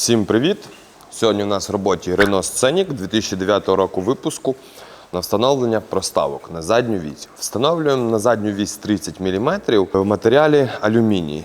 Всім привіт! Сьогодні у нас в роботі Renault Scenic 2009 року випуску на встановлення проставок на задню вісь. Встановлюємо на задню вісь 30 мм в матеріалі алюміній.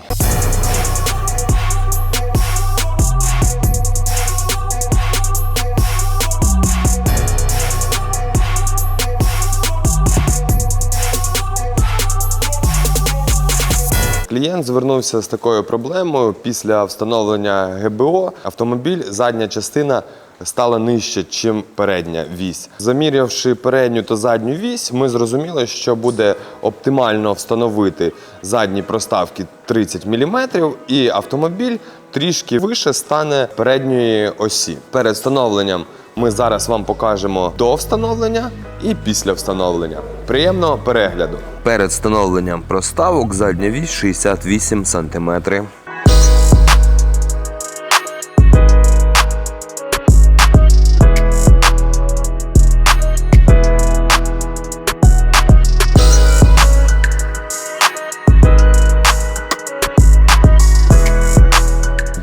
Клієнт звернувся з такою проблемою. Після встановлення ГБО автомобіль задня частина стала нижче, ніж передня вісь. Замірявши передню та задню вісь, ми зрозуміли, що буде оптимально встановити задні проставки 30 мм, і автомобіль трішки вище стане передньої осі. Перед встановленням ми зараз вам покажемо до встановлення і після встановлення. Приємного перегляду. Перед встановленням проставок задня вісь 68 см.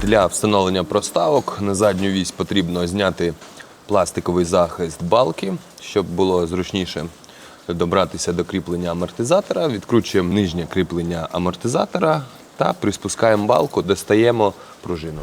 Для встановлення проставок на задню вісь потрібно зняти пластиковий захист балки, щоб було зручніше добратися до кріплення амортизатора. Відкручуємо нижнє кріплення амортизатора та приспускаємо балку, достаємо пружину.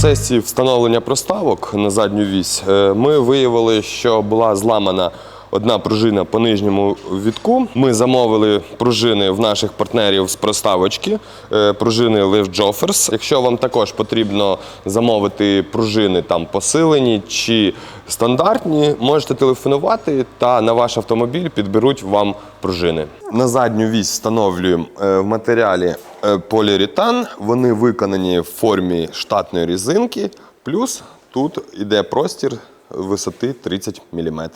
Процесі встановлення проставок на задню вісь е, ми виявили, що була зламана одна пружина по нижньому вітку. Ми замовили пружини в наших партнерів з проставочки, е, пружини Lift Joffers. Якщо вам також потрібно замовити пружини там посилені чи стандартні, можете телефонувати та на ваш автомобіль підберуть вам пружини. На задню вісь встановлюємо е, в матеріалі е, поліуретан. Вони виконані в формі штатної різинки, плюс тут йде простір висоти 30 мм.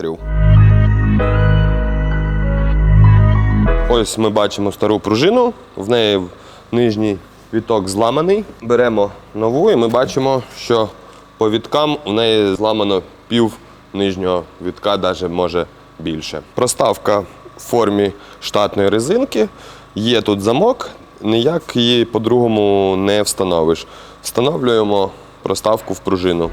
Ось ми бачимо стару пружину, в неї нижній віток зламаний. Беремо нову і ми бачимо, що по віткам у неї зламано пів нижнього вітка, навіть може більше. Проставка в формі штатної резинки. Є тут замок, ніяк її по-другому не встановиш. Встановлюємо проставку в пружину.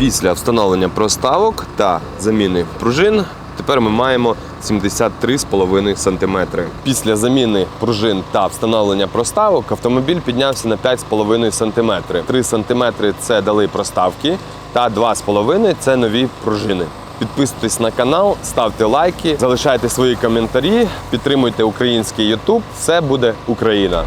Після встановлення проставок та заміни пружин тепер ми маємо 73,5 см. Після заміни пружин та встановлення проставок автомобіль піднявся на 5,5 см. 3 см це дали проставки, та 2,5 це нові пружини. Підписуйтесь на канал, ставте лайки, залишайте свої коментарі, підтримуйте український YouTube. Все буде Україна.